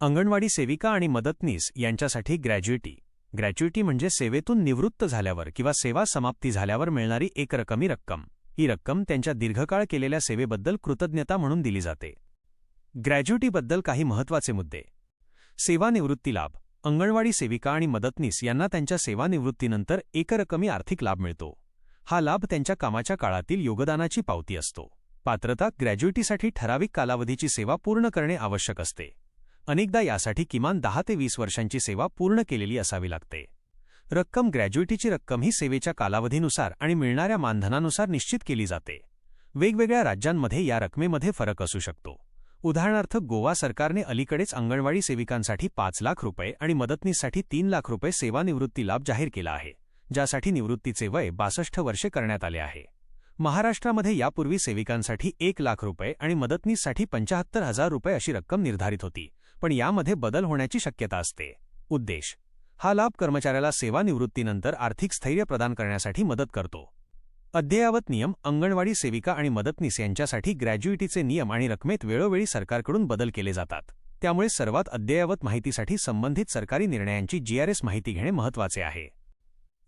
अंगणवाडी सेविका आणि मदतनीस यांच्यासाठी ग्रॅज्युइटी ग्रॅज्युइटी म्हणजे सेवेतून निवृत्त झाल्यावर किंवा सेवा समाप्ती झाल्यावर मिळणारी एकरकमी रक्कम. ही रक्कम त्यांच्या दीर्घकाळ केलेल्या सेवेबद्दल कृतज्ञता म्हणून दिली जाते. ग्रॅज्युइटीबद्दल काही महत्त्वाचे मुद्दे. सेवानिवृत्ती लाभ. अंगणवाडी सेविका आणि मदतनीस यांना त्यांच्या सेवानिवृत्तीनंतर एकरकमी आर्थिक लाभ मिळतो. हा लाभ त्यांच्या कामाच्या काळातील योगदानाची पावती असतो. पात्रता ग्रॅज्युइटीसाठी ठराविक कालावधीची सेवा पूर्ण करणे आवश्यक असते. अनेकदा यासाठी किमान दहा ते वीस वर्षांची सेवा पूर्ण केलेली असावी लागते. रक्कम ग्रॅज्युएटीची रक्कम ही सेवेच्या कालावधीनुसार आणि मिळणाऱ्या मानधनानुसार निश्चित केली जाते. वेगवेगळ्या राज्यांमध्ये या रकमेमध्ये फरक असू शकतो. उदाहरणार्थ गोवा सरकारने अलीकडेच अंगणवाडी सेविकांसाठी पाच लाख रुपये आणि मदतनीससाठी तीन लाख रुपये सेवानिवृत्ती लाभ जाहीर केला आहे ज्यासाठी निवृत्तीचे वय बासष्ट वर्षे करण्यात आले आहे. महाराष्ट्रामध्ये यापूर्वी सेविकांसाठी एक लाख रुपये आणि मदतनीससाठी पंचाहत्तर हजार रुपये अशी रक्कम निर्धारित होती. पण यामध्ये बदल होण्याची शक्यता असते. उद्देश हा लाभ कर्मचाऱ्याला सेवानिवृत्तीनंतर आर्थिक स्थैर्य प्रदान करण्यासाठी मदत करतो. अद्ययावत नियम अंगणवाडी सेविका आणि मदतनीस यांच्यासाठी ग्रॅज्युइटीचे नियम आणि रकमेत वेळोवेळी सरकारकडून बदल केले जातात. त्यामुळे सर्वात अद्ययावत माहितीसाठी संबंधित सरकारी निर्णयांची जीआरएस माहिती घेणे महत्त्वाचे आहे.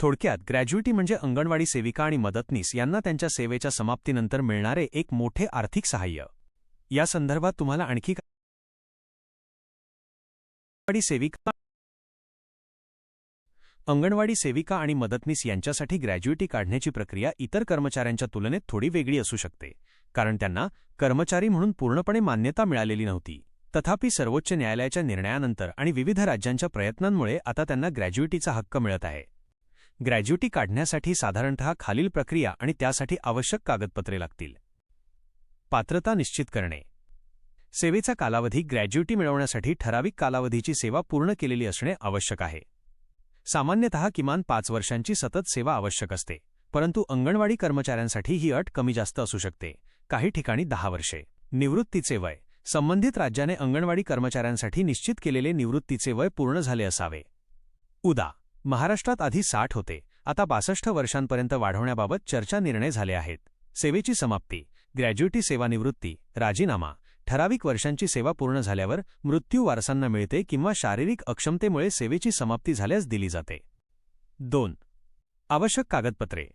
थोडक्यात ग्रॅज्युइटी म्हणजे अंगणवाडी सेविका आणि मदतनीस यांना त्यांच्या सेवेच्या समाप्तीनंतर मिळणारे एक मोठे आर्थिक सहाय्य. या संदर्भात तुम्हाला आणखी अंगणवाडी सेविका अंगणवाडी सेविका आणि मदतनीस यांच्यासाठी ग्रॅज्युएटी काढण्याची प्रक्रिया इतर कर्मचाऱ्यांच्या तुलनेत थोडी वेगळी असू शकते कारण त्यांना कर्मचारी म्हणून पूर्णपणे मान्यता मिळालेली नव्हती. तथापि सर्वोच्च न्यायालयाच्या निर्णयानंतर आणि विविध राज्यांच्या प्रयत्नांमुळे आता त्यांना ग्रॅज्युएटीचा हक्क मिळत आहे. ग्रॅज्युएटी काढण्यासाठी साधारणतः खालील प्रक्रिया आणि त्यासाठी आवश्यक कागदपत्रे लागतील. पात्रता निश्चित करणे. सेवेचा कालावधी ग्रॅज्युएटी मिळवण्यासाठी ठराविक कालावधीची सेवा पूर्ण केलेली असणे आवश्यक आहे. सामान्यतः किमान पाच वर्षांची सतत सेवा आवश्यक असते परंतु अंगणवाडी कर्मचाऱ्यांसाठी ही अट कमी जास्त असू शकते. काही ठिकाणी दहा वर्षे. निवृत्तीचे वय. संबंधित राज्याने अंगणवाडी कर्मचाऱ्यांसाठी निश्चित केलेले निवृत्तीचे वय पूर्ण झाले असावे. उदा. महाराष्ट्रात आधी साठ होते. आता बासष्ट वर्षांपर्यंत वाढवण्याबाबत चर्चा निर्णय झाले आहेत. सेवेची समाप्ती. ग्रॅज्युएटी सेवानिवृत्ती राजीनामा. ठराविक वर्षांची सेवा पूर्ण झाल्यावर मृत्यू वारसांना मिळते किंवा शारीरिक अक्षमतेमुळे सेवेची समाप्ती झाल्यास दिली जाते. दोन. आवश्यक कागदपत्रे.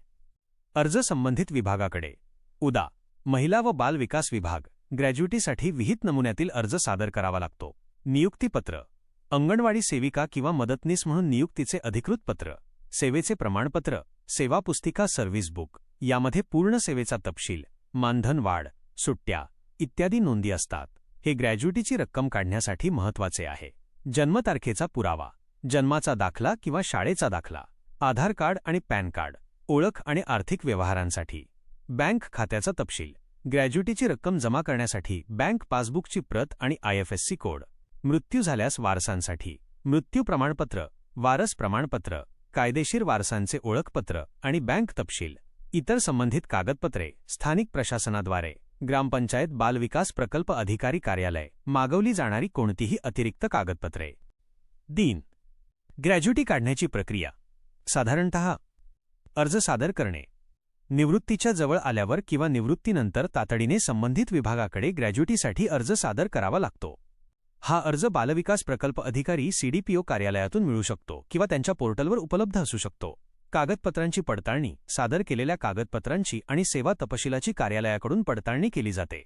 अर्ज संबंधित विभागाकडे. उदा. महिला व बाल विकास विभाग. ग्रॅज्युटीसाठी विहित नमुन्यातील अर्ज सादर करावा लागतो. नियुक्तीपत्र अंगणवाडी सेविका किंवा मदतनीस म्हणून नियुक्तीचे अधिकृत पत्र. सेवेचे प्रमाणपत्र. सेवा पुस्तिका सर्व्हिस बुक. यामध्ये पूर्ण सेवेचा तपशील. मानधन वाढ. सुट्ट्या. इत्यादी नोंदी असतात. हे ग्रॅज्युटीची रक्कम काढण्यासाठी महत्त्वाचे आहे. जन्मतारखेचा पुरावा जन्माचा दाखला किंवा शाळेचा दाखला आधार कार्ड आणि पॅन कार्ड ओळख आणि आर्थिक व्यवहारांसाठी. बँक खात्याचा तपशील ग्रॅज्युटीची रक्कम जमा करण्यासाठी बँक पासबुकची प्रत आणि आयएफएससी कोड मृत्यू झाल्यास वारसांसाठी मृत्यू प्रमाणपत्र वारस प्रमाणपत्र कायदेशीर वारसांचे ओळखपत्र आणि बँक तपशील इतर संबंधित कागदपत्रे स्थानिक प्रशासनाद्वारे. ग्रामपंचायत बालविकास प्रकल्प अधिकारी कार्यालय. मागवली जाणारी कोणतीही अतिरिक्त कागदपत्रे. दिन. ग्रॅज्युटी काढण्याची प्रक्रिया. साधारणत अर्ज सादर करणे. निवृत्तीच्या जवळ आल्यावर किंवा निवृत्तीनंतर तातडीने संबंधित विभागाकडे ग्रॅज्युटीसाठी अर्ज सादर करावा लागतो. हा अर्ज बालविकास प्रकल्प अधिकारी सीडीपीओ कार्यालयातून मिळू शकतो किंवा त्यांच्या पोर्टलवर उपलब्ध असू शकतो. कागदपत्रांची पडताळणी सादर केलेल्या कागदपत्रांची आणि सेवा तपशिलाची कार्यालयाकडून पडताळणी केली जाते.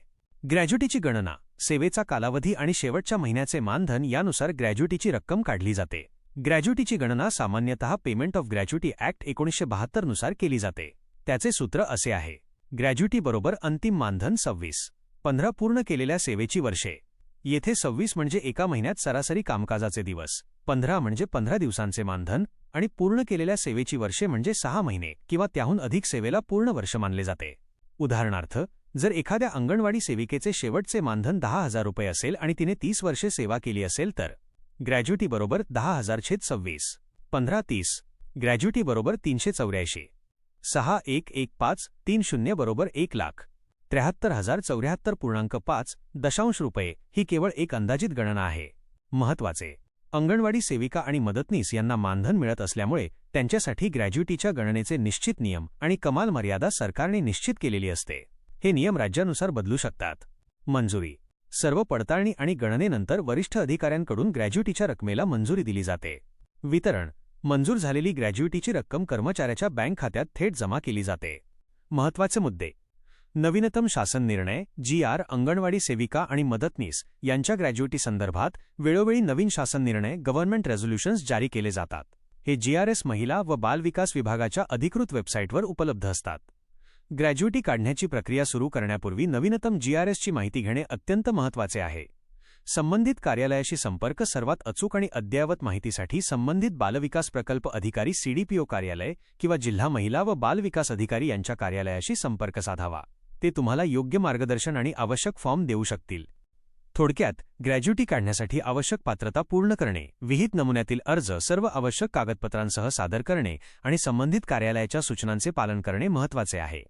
ग्रॅज्युटीची गणना सेवेचा कालावधी आणि शेवटच्या महिन्याचे मानधन यानुसार ग्रॅज्युटीची रक्कम काढली जाते. ग्रॅज्युटीची गणना सामान्यतः पेमेंट ऑफ ग्रॅज्युटी ॲक्ट एकोणीसशे बहात्तरनुसार केली जाते. त्याचे सूत्र असे आहे. ग्रॅज्युटीबरोबर अंतिम मानधन सव्वीस. पंधरा पूर्ण केलेल्या सेवेची वर्षे. येथे सव्वीस म्हणजे एका महिन्यात सरासरी कामकाजाचे दिवस. पंधरा म्हणजे पंधरा दिवसांचे मानधन आणि पूर्ण केलेल्या सेवेची वर्षे म्हणजे सहा महिने किंवा त्याहून अधिक सेवेला पूर्ण वर्ष मानले जाते. उदाहरणार्थ जर एखाद्या अंगणवाडी सेविकेचे शेवटचे मानधन दहा हजार रुपये असेल आणि तिने तीस वर्षे सेवा केली असेल तर ग्रॅज्युटीबरोबर दहा हजार छेद सव्वीस. पंधरा तीस ग्रॅज्युटीबरोबर तीनशे चौऱ्याऐंशी. सहा एक एक पाच तीन शून्य बरोबर एक लाख. त्र्याहत्तर हजार चौऱ्याहत्तर पूर्णांक पाच दशांश रुपये ही केवळ एक अंदाजित गणना आहे. महत्त्वाचे अंगणवाडी सेविका आणि मदतनीस यांना मानधन मिळत असल्यामुळे त्यांच्यासाठी ग्रॅज्युटीच्या गणनेचे निश्चित नियम आणि कमाल मर्यादा सरकारने निश्चित केलेली असते. हे नियम राज्यानुसार बदलू शकतात. मंजुरी. सर्व पडताळणी आणि गणनेनंतर वरिष्ठ अधिकाऱ्यांकडून ग्रॅज्युटीच्या रकमेला मंजुरी दिली जाते. वितरण. मंजूर झालेली ग्रॅज्युटीची रक्कम कर्मचाऱ्याच्या बँक खात्यात थेट जमा केली जाते. महत्त्वाचे मुद्दे. नवीनतम शासन निर्णय जी आर अंगणवाडी सेविका आणि मदतनीस यांच्या ग्रॅज्युएटी संदर्भात वेळोवेळी नवीन शासन निर्णय गव्हर्नमेंट रेझोल्युशन्स जारी केले जातात. हे जीआरएस महिला व बाल विकास विभागाच्या अधिकृत वेबसाईटवर उपलब्ध असतात. ग्रॅज्युएटी काढण्याची प्रक्रिया सुरू करण्यापूर्वी नवीनतम जीआरएसची माहिती घेणे अत्यंत महत्त्वाचे आहे. संबंधित कार्यालयाशी संपर्क सर्वात अचूक आणि अद्ययावत माहितीसाठी संबंधित बालविकास प्रकल्प अधिकारी सीडीपीओ कार्यालय किंवा जिल्हा महिला व बाल विकास अधिकारी यांच्या कार्यालयाशी संपर्क साधावा. ते तुम्हाला योग्य मार्गदर्शन आणि आवश्यक फॉर्म देऊ शकतील. थोडक्यात ग्रॅज्युटी काढण्यासाठी आवश्यक पात्रता पूर्ण करणे विहित नमुन्यातील अर्ज सर्व आवश्यक कागदपत्रांसह सादर करणे आणि संबंधित कार्यालयाच्या सूचनांचे पालन करणे महत्त्वाचे आहे.